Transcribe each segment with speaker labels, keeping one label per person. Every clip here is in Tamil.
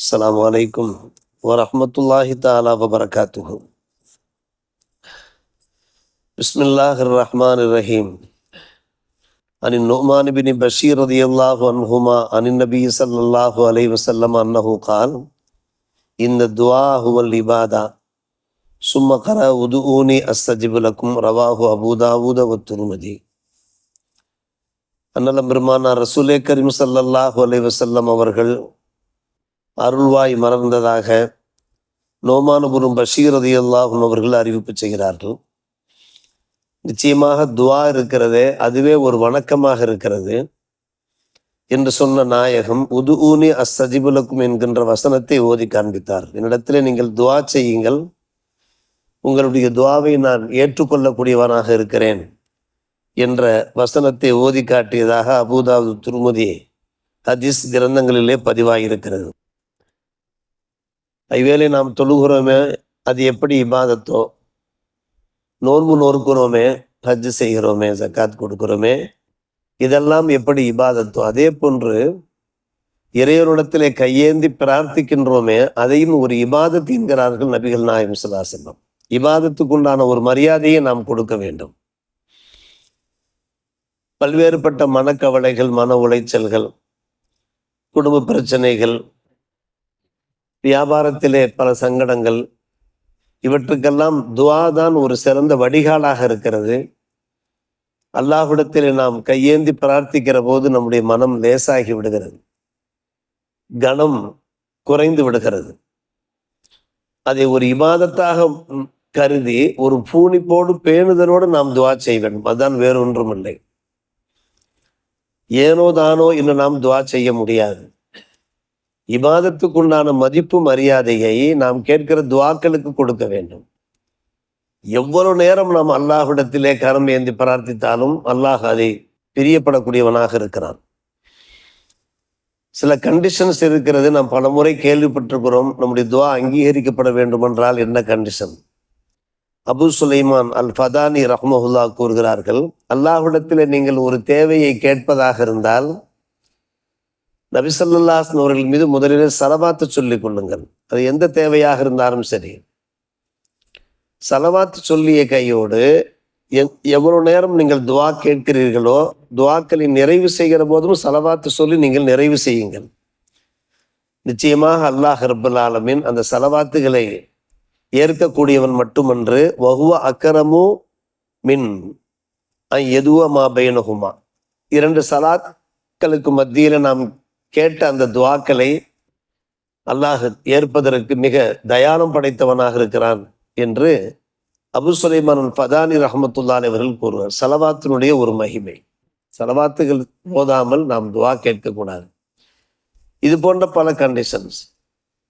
Speaker 1: السلام عليكم ورحمة الله تعالى وبركاته بسم الله الرحمن الرحيم عن النعمان بن بشير رضي الله عنهما عن النبي صلى الله عليه وسلم أنه قال إن الدعاء هو العبادة ثم قرأ ودعوني أستجب لكم رواه أبو داود والترمذي அன்னலம் பெருமானார் ரசூலே கரீம் ஸல்லல்லாஹு அலைஹி வஸல்லம் அவர்கள் அருள்வாய் மறந்ததாக நோமானபுரம் பஷீரதி அல்லாஹும் அவர்கள் அறிவிப்பு செய்கிறார்கள். நிச்சயமாக துவா இருக்கிறதே அதுவே ஒரு வணக்கமாக இருக்கிறது என்று சொன்ன நாயகம் உது ஊனி அஸ்தஜிபுலக்கும் என்கின்ற வசனத்தை ஓதி காண்பித்தார். என்னிடத்தில் நீங்கள் துவா செய்யுங்கள். உங்களுடைய துவாவை நான் ஏற்றுக்கொள்ளக்கூடியவனாக இருக்கிறேன் என்ற வசனத்தை ஓதி காட்டியதாக அபூதாவது திருமதி ஹதீஸ் கிரந்தங்களிலே பதிவாகியிருக்கிறது ஐவேளை நாம் தொழுகிறோமே அது எப்படி இபாதத்தோ நோன்பு நோறுக்கிறோமே ஹஜ் செய்கிறோமே ஜக்காத் கொடுக்கிறோமே இதெல்லாம் எப்படி இபாதத்தோ அதே போன்று இறைவனிடத்திலே கையேந்தி பிரார்த்திக்கின்றோமே அதையும் ஒரு இபாதத்து என்கிறார்கள் நபிகள் நாயம் சுல்லாசனம் இபாதத்துக்குண்டான ஒரு மரியாதையை நாம் கொடுக்க வேண்டும். பல்வேறுபட்ட மனக்கவலைகள் மன உளைச்சல்கள் குடும்ப பிரச்சனைகள் வியாபாரத்திலே பல சங்கடங்கள். இவற்றுக்கெல்லாம் துவா தான் ஒரு சிறந்த வடிகாலாக இருக்கிறது. அல்லாஹுடத்தில் நாம் கையேந்தி பிரார்த்திக்கிற போது நம்முடைய மனம் லேசாகி விடுகிறது. கனம் குறைந்து விடுகிறது. அதை ஒரு இபாதத்தாக கருதி ஒரு பூணிப்போடு பேணுதலோடு நாம் துவா செய்ய வேண்டும். அதுதான் வேறொன்றும் இல்லை ஏனோ தானோ இன்னும் நாம் துவா செய்ய முடியாது. இபாதத்துக்குண்டான மதிப்பு மரியாதையை நாம் கேட்கிற துவாக்களுக்கு கொடுக்க வேண்டும். எவ்வளவு நேரம் நாம் அல்லாஹ்விடத்திலே கரம் ஏந்தி பிரார்த்தித்தாலும் அல்லாஹ் அதை பிரியப்படக்கூடியவனாக இருக்கிறான். சில கண்டிஷன்ஸ் இருக்கிறது. நாம் பலமுறை கேள்விப்பட்டிருக்கிறோம். நம்முடைய துவா அங்கீகரிக்கப்பட வேண்டும் என்றால் என்ன condition Abu Sulaiman al Fatani ரஹ்மஹுல்லா கூறுகிறார்கள் அல்லாஹ்விடத்தில் நீங்கள் ஒரு தேவையை கேட்பதாக இருந்தால் நபிசல்லாஸ்ன் அவர்கள் மீது முதலிலே சலவாத்து சொல்லிக் கொள்ளுங்கள். அது எந்த தேவையாக இருந்தாலும் சரி. சலவாத்து சொல்லிய கையோடு எவ்வளவு நேரம் நீங்கள் துவா கேட்கிறீர்களோ துவாக்களை நிறைவு செய்கிற போதும் சலவாத்து சொல்லி நீங்கள் நிறைவு செய்யுங்கள். நிச்சயமாக அல்லாஹ் ஹர்பல் ஆலமின் அந்த சலவாத்துகளை ஏற்கக்கூடியவன் மட்டுமன்று வகுவ அக்கரமு மின் எதுவ மா இரண்டு சலாத்களுக்கு மத்தியில் நாம் கேட்ட அந்த துவாக்களை அல்லாஹ் ஏற்பதற்கு மிக தயானம் படைத்தவனாக இருக்கிறான் என்று அபு சுலைமான் ஃபதானி ரஹமத்துல்லான் அவர்கள் கூறுவார். சலவாத்தினுடைய ஒரு மகிமை. சலவாத்துகள் போதாமல் நாம் துவா கேட்கக்கூடாது. இது போன்ற பல கண்டிஷன்ஸ்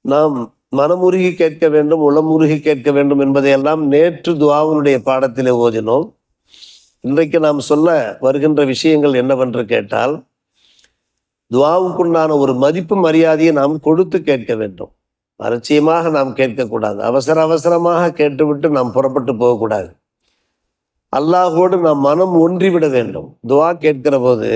Speaker 1: நாம் மனமுருகி கேட்க வேண்டும் உளமுருகி கேட்க வேண்டும் என்பதையெல்லாம் நேற்று துவாவினுடைய பாடத்திலே ஓதினோம். இன்றைக்கு நாம் சொல்ல வருகின்ற விஷயங்கள் என்னவென்று கேட்டால் துவாவுக்குண்டான ஒரு மதிப்பு மரியாதையை நாம் கொடுத்து கேட்க வேண்டும். அலட்சியமாக நாம் கேட்கக்கூடாது. அவசர அவசரமாக கேட்டுவிட்டு நாம் புறப்பட்டு போகக்கூடாது. அல்லாஹோடு நாம் மனம் ஒன்றிவிட வேண்டும். துவா கேட்கிற போது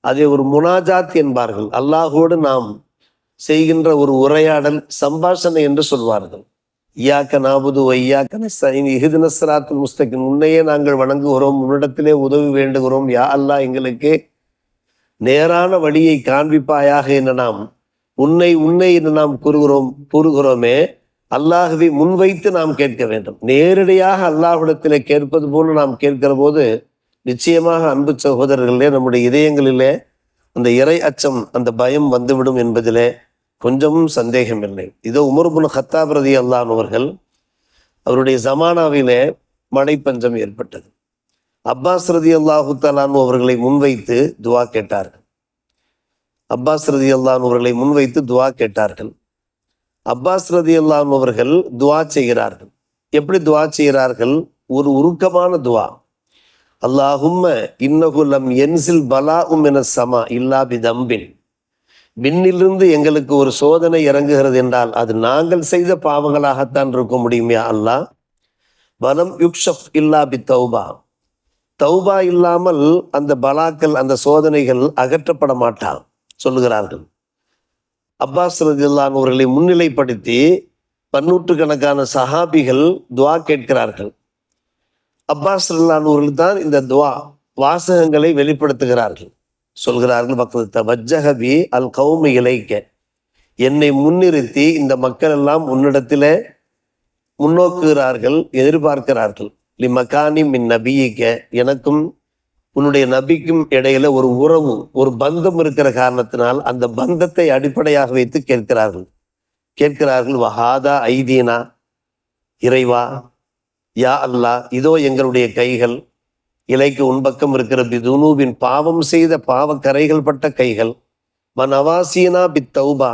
Speaker 1: அதை ஒரு முனாஜாத் என்பார்கள். அல்லாஹோடு நாம் செய்கின்ற ஒரு உரையாடல் சம்பாஷணை என்று சொல்வார்கள். ஐயாக்க நாபுது ஐயாக்க சைன் இஹுது நஸ்ராத்துல் முஸ்தகின் உன்னையே நாங்கள் வணங்குகிறோம். உன்னிடத்திலே உதவி வேண்டுகிறோம். யா அல்லாஹ் எங்களுக்கு நேரான வழியை காண்பிப்பாயாக என்று நாம் உன்னை உன்னை என்று நாம் கூறுகிறோம் கூறுகிறோமே அல்லாஹுவை முன்வைத்து நாம் கேட்க வேண்டும். நேரடியாக அல்லாஹ்விடத்திலே கேட்பது போல நாம் கேட்கிற போது நிச்சயமாக அன்பு சகோதரர்களே நம்முடைய இதயங்களிலே அந்த இறை அச்சம் அந்த பயம் வந்துவிடும் என்பதிலே கொஞ்சமும் சந்தேகம் இல்லை இதோ உமர்புன் ஹத்தாப் ரதி அல்லான் அவருடைய ஜமானாவிலே மழை பஞ்சம் ஏற்பட்டது. அப்பாஸ் ரதி அல்லாஹு தலான் அவர்களை முன்வைத்து துவா கேட்டார்கள். அப்பாஸ் ரதி அல்லான் அவர்களை முன்வைத்து துவா கேட்டார்கள். அப்பாஸ் ரதி அல்லான் அவர்கள் துவா செய்கிறார்கள். எப்படி துவா செய்கிறார்கள்? ஒரு உருக்கமான துவா. அல்லாஹும்ம இன்னகுலம் என்சில் பலா உம் என சமா இல்லா பிதம்பின். விண்ணிலிருந்து எங்களுக்கு ஒரு சோதனை இறங்குகிறது என்றால் அது நாங்கள் செய்த பாவங்களாகத்தான் இருக்க முடியுமே அல்லாஹ்? பலம் யுக்ஷப் இல்லா பி தௌபா தௌபா இல்லாமல் அந்த பலாக்கள் அந்த சோதனைகள் அகற்றப்பட மாட்டான் சொல்லுகிறார்கள். அப்பாஸ் ரஜில்லான் அவர்களை முன்னிலைப்படுத்தி பன்னூற்று கணக்கான சஹாபிகள் துவா கேட்கிறார்கள். அப்பாஸ் ரல்லான் அவர்கள் தான் இந்த துவா வாசகங்களை வெளிப்படுத்துகிறார்கள். சொல்கிறார்கள் பக்த தவஜகபி அல் கௌமி இலைக்க. என்னை முன்னிறுத்தி இந்த மக்கள் எல்லாம் உன்னிடத்தில் முன்னோக்குகிறார்கள் எதிர்பார்க்கிறார்கள். லிமகானி மின் நபியிக்க எனக்கும் உன்னுடைய நபிக்கும் இடையில ஒரு உறவு ஒரு பந்தம் இருக்கிற காரணத்தினால் அந்த பந்தத்தை அடிப்படையாக வைத்து கேட்கிறார்கள். கேட்கிறார்கள் வஹாதா ஐதீனா இறைவா யா அல்லா இதோ எங்களுடைய கைகள் இலைக்கு உன்பக்கம் இருக்கிற பிதுனுவின் பாவம் செய்த பாவ கரைகள் பட்ட கைகள் மனவாசீனா பி தௌபா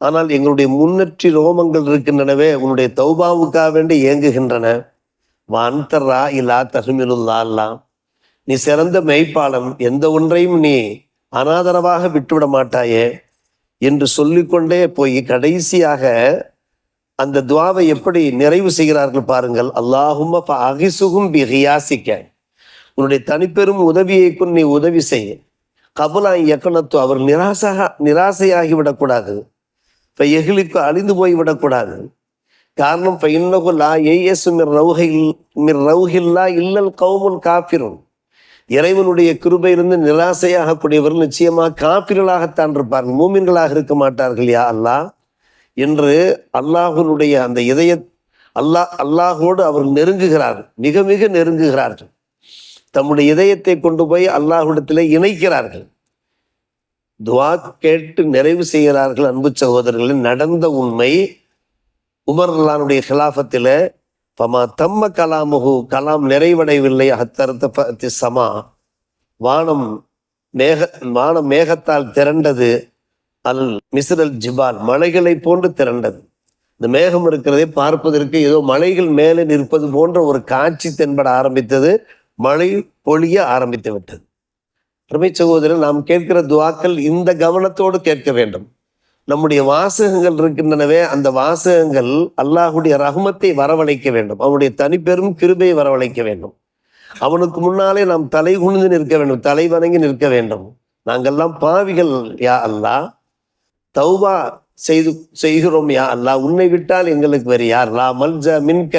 Speaker 1: ஆனால் எங்களுடைய முன்னற்றி ரோமங்கள் இருக்கின்றனவே உன்னுடைய தௌபாவுக்காக வேண்டி இயங்குகின்றன வான்தரா இல்லா தகுமிலுல்லா அல்லா நீ சிறந்த மெய்ப்பாளன் எந்த ஒன்றையும் நீ அனாதரவாக விட்டுவிட மாட்டாயே என்று சொல்லிக்கொண்டே போய் கடைசியாக அந்த துவாவை எப்படி நிறைவு செய்கிறார்கள் பாருங்கள். அல்லாஹும் அகிசுகும் பிஹியாசிக்க. உன்னுடைய தனிப்பெரும் உதவியை கொண்டு நீ உதவி செய்ய. கபுலா இயக்கணத்து அவர் நிராசாக நிராசையாகி விடக்கூடாது. இப்போ எகிலுக்கு அழிந்து போய் விடக்கூடாது. காரணம் இப்போ இன்னகு ஏஎஸ் மிர் ரவுஹில் மிர் ரவுஹில்லா இல்லல் கவுமுன் காப்பிரும் இறைவனுடைய கிருபையிலிருந்து நிராசையாகக்கூடியவர்கள் நிச்சயமாக காப்பிர்களாகத்தான் இருப்பார்கள் மூமின்களாக இருக்க மாட்டார்கள் யா அல்லாஹ் என்று அல்லாஹனுடைய அந்த இதய அல்லாஹ் அல்லாஹோடு அவர் நெருங்குகிறார்கள் மிக மிக நெருங்குகிறார்கள் தம்முடைய இதயத்தை கொண்டு போய் அல்லாஹ்விடத்திலே இணைக்கிறார்கள் துவா கேட்டு நிறைவு செய்கிறார்கள் அன்பு சகோதரர்களின் நடந்த உண்மை உமர் அல்லானுடைய ஹிலாஃபத்தில் பமா தம்ம கலாமுகு கலாம் நிறைவடையவில்லை அத்தரத்த சமா. வானம் மேக வானம் மேகத்தால் திரண்டது அல் மிஸ்ரல் ஜிபால் மலைகளை போன்று திரண்டது. இந்த மேகம் இருக்கிறதை பார்ப்பதற்கு ஏதோ மலைகள் மேலே நிற்பது போன்ற ஒரு காட்சி தென்பட ஆரம்பித்தது மழை பொழிய ஆரம்பித்து விட்டது. பிரமை சகோதரர் நாம் கேட்கிற துவாக்கள் இந்த கவனத்தோடு கேட்க வேண்டும். நம்முடைய வாசகங்கள் இருக்கின்றனவே அந்த வாசகங்கள் அல்லாஹுடைய ரஹமத்தை வரவழைக்க வேண்டும். அவனுடைய தனிப்பெரும் கிருபையை வரவழைக்க வேண்டும். அவனுக்கு முன்னாலே நாம் தலை குனிந்து நிற்க வேண்டும் தலை வணங்கி நிற்க வேண்டும். நாங்கெல்லாம் பாவிகள் யா அல்லாஹ் தௌபா செய்து செய்கிறோம் யா அல்லாஹ் உன்னை விட்டால் எங்களுக்கு வேறு யார்? லா மல்ஜ மின்க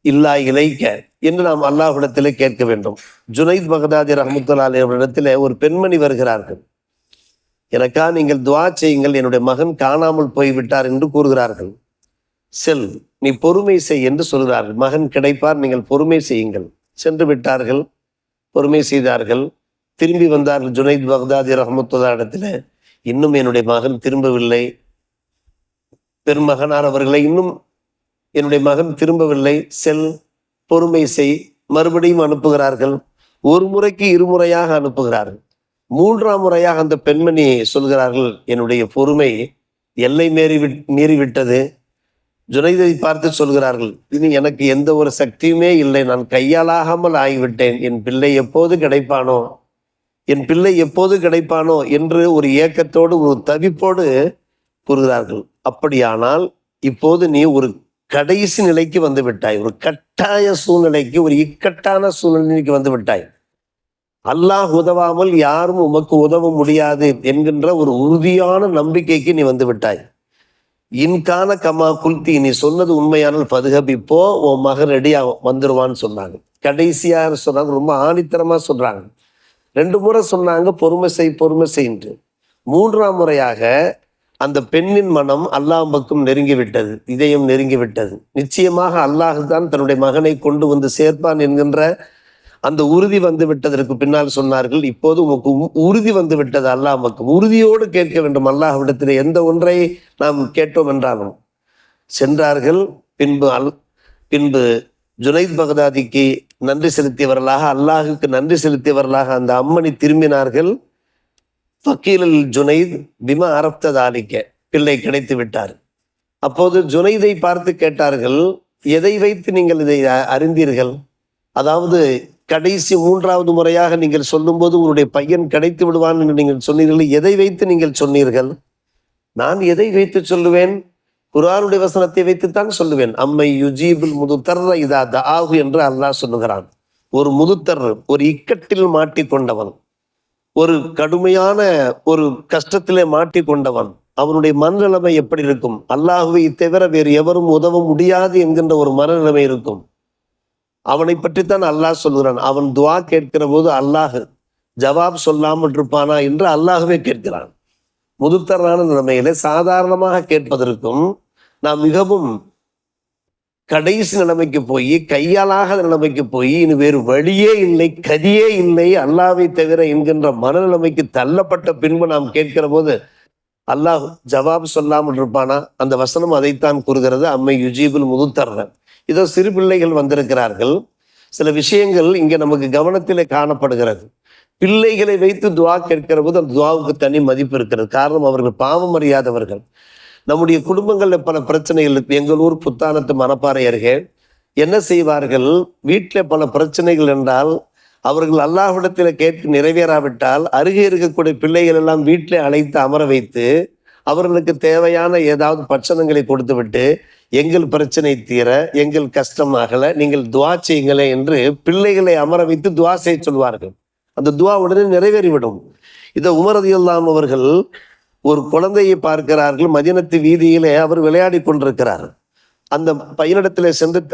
Speaker 1: இல்லா இலைக்க என்று நாம் அல்லாஹ்விடத்திலே கேட்க வேண்டும். ஜுனைத் பகதாதி ரஹமத்துல்லா அவரிடத்திலே ஒரு பெண்மணி வருகிறார்கள். எனக்கா நீங்கள் துவா செய்யுங்கள் என்னுடைய மகன் காணாமல் போய்விட்டார் என்று கூறுகிறார்கள். செல் நீ பொறுமை செய் என்று சொல்கிறார்கள். மகன் கிடைப்பார் நீங்கள் பொறுமை செய்யுங்கள். சென்று விட்டார்கள் பொறுமை செய்தார்கள். திரும்பி வந்தார்கள் ஜுனைத் பக்தாதி ரஹமத்துல்லா இடத்துல. இன்னும் என்னுடைய மகன் திரும்பவில்லை. பெருமகனார் அவர்களை இன்னும் என்னுடைய மகன் திரும்பவில்லை. செல் பொறுமை செய் மறுபடியும் அனுப்புகிறார்கள். ஒரு முறைக்கு இருமுறையாக அனுப்புகிறார்கள். மூன்றாம் முறையாக அந்த பெண்மணி சொல்கிறார்கள் என்னுடைய பொறுமை எல்லை மீறி மீறிவிட்டது. ஜுனைதை பார்த்து சொல்கிறார்கள் இனி எனக்கு எந்த ஒரு சக்தியுமே இல்லை. நான் கையாலாகாமல் ஆகிவிட்டேன். என் பிள்ளை எப்போது கிடைப்பானோ என் பிள்ளை எப்போது கிடைப்பானோ என்று ஒரு ஏக்கத்தோடு ஒரு தவிப்போடு கூறுகிறார்கள். அப்படியானால் இப்போது நீ ஒரு கடைசி நிலைக்கு வந்து விட்டாய். ஒரு கட்டாய சூழ்நிலைக்கு ஒரு இக்கட்டான சூழ்நிலைக்கு வந்து விட்டாய். அல்லாஹ் உதவாமல் யாரும் உமக்கு உதவ முடியாது என்கின்ற ஒரு உறுதியான நம்பிக்கைக்கு நீ வந்து விட்டாய். இன்கான கமா குல்தி நீ சொன்னது உண்மையானால் பதுகபிப்போ உன் மகன் ரெடியா வந்துருவான்னு சொன்னாங்க. கடைசியாக சொன்னாங்க ரொம்ப ஆணித்தரமா சொல்றாங்க. ரெண்டு முறை சொன்னாங்க பொறுமை செய் பொறுமை செய்ன்று மூன்றாம் முறையாக அந்த பெண்ணின் மனம் அல்லாஹ் பக்கம் நெருங்கி விட்டது இதயம் நெருங்கி விட்டது நிச்சயமாக அல்லாஹ் தான் தன்னுடைய மகனை கொண்டு வந்து சேர்ப்பான் என்கின்ற அந்த உறுதி வந்து விட்டதற்கு பின்னால் சொன்னார்கள் இப்போது உமக்கு உறுதி வந்து விட்டது அல்லாஹ் மக்கும் உறுதியோடு கேட்க வேண்டும். அல்லாஹ்விடத்தில் எந்த ஒன்றை நாம் கேட்டோம் என்றாலும் சென்றார்கள். பின்பு அல் பின்பு ஜுனைத் பகதாதிக்கு நன்றி செலுத்தியவர்களாக அல்லாஹுக்கு நன்றி செலுத்தியவர்களாக அந்த அம்மணி திரும்பினார்கள். வக்கீலில் ஜுனைத் பிம அரப்ததாலிக்க பிள்ளை கிடைத்து விட்டார். அப்போது ஜுனைதை பார்த்து கேட்டார்கள் எதை வைத்து நீங்கள் இதை அறிந்தீர்கள்? அதாவது கடைசி மூன்றாவது முறையாக நீங்கள் சொல்லும்போது உங்களுடைய பையன் கிடைத்து விடுவான் என்று நீங்கள் சொன்னீர்கள். எதை வைத்து நீங்கள் சொன்னீர்கள்? நான் எதை வைத்து சொல்லுவேன்? குரானுடைய வசனத்தை வைத்துத்தான் சொல்லுவேன். அம்மை யுஜீபுல் முதுத்தர் இதா ஆகு என்று அல்லாஹ் சொல்லுகிறான். ஒரு முதுத்தர் ஒரு இக்கட்டில் மாட்டிக்கொண்டவன் ஒரு கடுமையான ஒரு கஷ்டத்திலே மாட்டிக்கொண்டவன் அவனுடைய மனநிலைமை எப்படி இருக்கும்? அல்லாஹுவை தவிர வேறு எவரும் உதவ முடியாது என்கின்ற ஒரு மனநிலைமை இருக்கும். அவனை பற்றித்தான் அல்லாஹ் சொல்கிறான். அவன் துவா கேட்கிற போது அல்லாஹ் ஜவாப் சொல்லாமல் இருப்பானா என்று அல்லாஹவே கேட்கிறான். முதுத்தரான நிலைமையில சாதாரணமாக கேட்பதற்கும் நாம் மிகவும் கடைசி நிலைமைக்கு போய் கையாலாக நிலைமைக்கு போய் இனி வேறு வழியே இல்லை கதியே இல்லை அல்லாவை தவிர என்கின்ற மனநிலைமைக்கு தள்ளப்பட்ட பின்பு நாம் கேட்கிற போது அல்லாஹ் ஜவாப் சொல்லாமல் இருப்பானா? அந்த வசனம் அதைத்தான் கூறுகிறது. அம்மை யுஜீபுல் முதுத்தர்ற இதோ சிறு பிள்ளைகள் வந்திருக்கிறார்கள். சில விஷயங்கள் இங்கே நமக்கு கவனத்திலே காணப்படுகிறது. பிள்ளைகளை வைத்து துவா கேட்கிற போது அந்த துவாவுக்கு தனி மதிப்பு இருக்கிறது. காரணம் அவர்கள் பாவம் அறியாதவர்கள். நம்முடைய குடும்பங்களில் பல பிரச்சனைகள் எங்கள் ஊர் புத்தானத்து மணப்பாறை அருகே என்ன செய்வார்கள்? வீட்டில் பல பிரச்சனைகள் என்றால் அவர்கள் அல்லாஹ்விடத்தில் கேட்க நிறைவேறாவிட்டால் அருகே இருக்கக்கூடிய பிள்ளைகள் எல்லாம் வீட்டிலே அழைத்து அமர வைத்து அவர்களுக்கு தேவையான ஏதாவது பட்சணங்களை கொடுத்துவிட்டு எங்கள் பிரச்சனை தீர எங்கள் கஷ்டம் அகல நீங்கள் துவா செய்யுங்களே என்று பிள்ளைகளை அமர வைத்து துவா செய்ய சொல்வார்கள். அந்த துவா உடனே நிறைவேறிவிடும். இதை உமரதியெல்லாம் அவர்கள் ஒரு குழந்தையை பார்க்கிறார்கள். மதினத்து வீதியிலே அவர் விளையாடி கொண்டிருக்கிறார். அந்த பையனிடத்திலே சென்று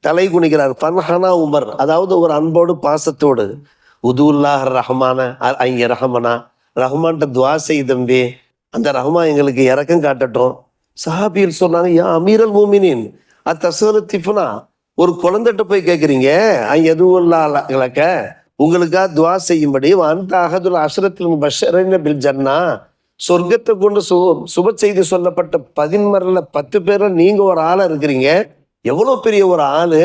Speaker 1: தலை குனிகிறார். ஃபன்ஹனா உமர். அதாவது ஒரு அன்போடு பாசத்தோடு. உதுல்லாஹ் ரஹமான அ- ஐய ரஹமனா. ரஹ்மான்ட்ட துவா செய் தம்பி அந்த ரஹ்மான் எங்களுக்கு இறக்கம் காட்டட்டும். சஹாபியில் சொன்னாங்க யா அமீரல் மூமினின் அத்தசோல திஃபனா ஒரு குழந்தைகிட்ட போய் கேட்குறீங்க எதுவும் இல்லாக்க உங்களுக்காக துவா செய்யும்படி அந்த அகதுல் அஷ்ரத்தில் பஷரன் பில் ஜன்னா. சொர்க்கத்தை கொண்டு சு சுப செய்தி சொல்லப்பட்ட பதின்மரில் பத்து பேரில் நீங்கள் ஒரு ஆளாக இருக்கிறீங்க. எவ்வளோ பெரிய ஒரு ஆள்?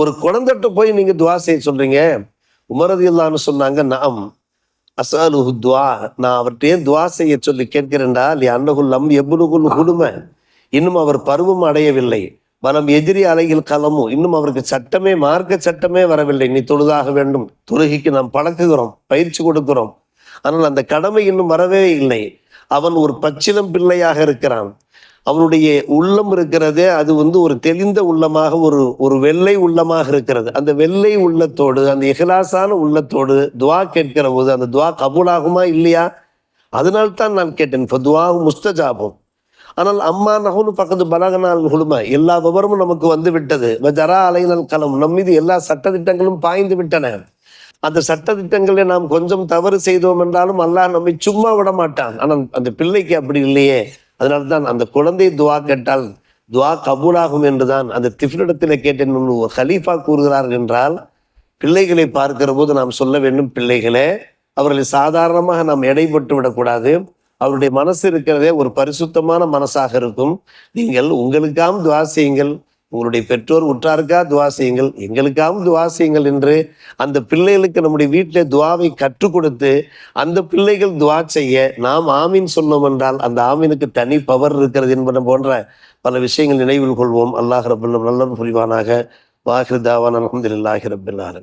Speaker 1: ஒரு குழந்தைகிட்ட போய் நீங்கள் துவா செய்ய சொல்கிறீங்க உமரது இல்லான்னு சொன்னாங்க நாம் அசாலுஹு துவா. நான் அவர்கிட்டயே துவா செய்ய சொல்லி கேட்கிறேன்டா? லி அன்னகுல்லம் எவ்வளவுகுல் குடுமை இன்னும் அவர் பருவம் அடையவில்லை. வனம் எதிரி அலையில் களமும் இன்னும் அவருக்கு சட்டமே மார்க்க சட்டமே வரவில்லை. நீ தொழுதாக வேண்டும். தொழுகைக்கு நாம் பழக்குகிறோம் பயிற்சி கொடுக்கிறோம். ஆனால் அந்த கடமை இன்னும் வரவே இல்லை. அவன் ஒரு பச்சிலம் பிள்ளையாக இருக்கிறான். அவனுடைய உள்ளம் இருக்கிறதே அது வந்து ஒரு தெளிந்த உள்ளமாக ஒரு ஒரு வெள்ளை உள்ளமாக இருக்கிறது. அந்த வெள்ளை உள்ளத்தோடு அந்த இஹ்லாசான உள்ளத்தோடு துவா கேட்கிற போது அந்த துவா கபூலாகுமா இல்லையா? அதனால்தான் நான் கேட்டேன் இப்போ துவா முஸ்தஜாபும். ஆனால் அம்மா நகுனு பக்கத்து பலகனால் குழும எல்லா விவரமும் நமக்கு வந்து விட்டது. ஜரா அலைநல் களம் நம் மீது எல்லா சட்டத்திட்டங்களும் பாய்ந்து விட்டன. அந்த சட்டத்திட்டங்களை நாம் கொஞ்சம் தவறு செய்தோம் என்றாலும் அல்லாஹ் நம்மை சும்மா விட மாட்டான். ஆனால் அந்த பிள்ளைக்கு அப்படி இல்லையே. அதனால்தான் அந்த குழந்தை துவா கேட்டால் துவா கபூலாகும் என்றுதான் அந்த திஃபினிடத்தில் கேட்டேன். ஒரு ஹலீஃபா கூறுகிறார் என்றால் பிள்ளைகளை பார்க்கிற போது நாம் சொல்ல வேண்டும் பிள்ளைகளே அவர்களை சாதாரணமாக நாம் எடைபட்டு விடக்கூடாது. அவருடைய மனசு இருக்கிறதே ஒரு பரிசுத்தமான மனசாக இருக்கும். நீங்கள் உங்களுக்காகவும் துவா செய்யுங்கள். உங்களுடைய பெற்றோர் உற்றாருக்கா துவா செய்யுங்கள். எங்களுக்காகவும் துவா செய்யுங்கள் என்று அந்த பிள்ளைகளுக்கு நம்முடைய வீட்டில் துவாவை கற்றுக் கொடுத்து அந்த பிள்ளைகள் துவா செய்ய நாம் ஆமீன் சொன்னோம் என்றால் அந்த ஆமீனுக்கு தனி பவர் இருக்கிறது என்பன போன்ற பல விஷயங்கள் நினைவில் கொள்வோம். அல்லாஹ் ரபுல்லம் நல்லது புரிவானாக. வாஹிர் தாவான் அலமதுல்லாஹி ரபில்லாரு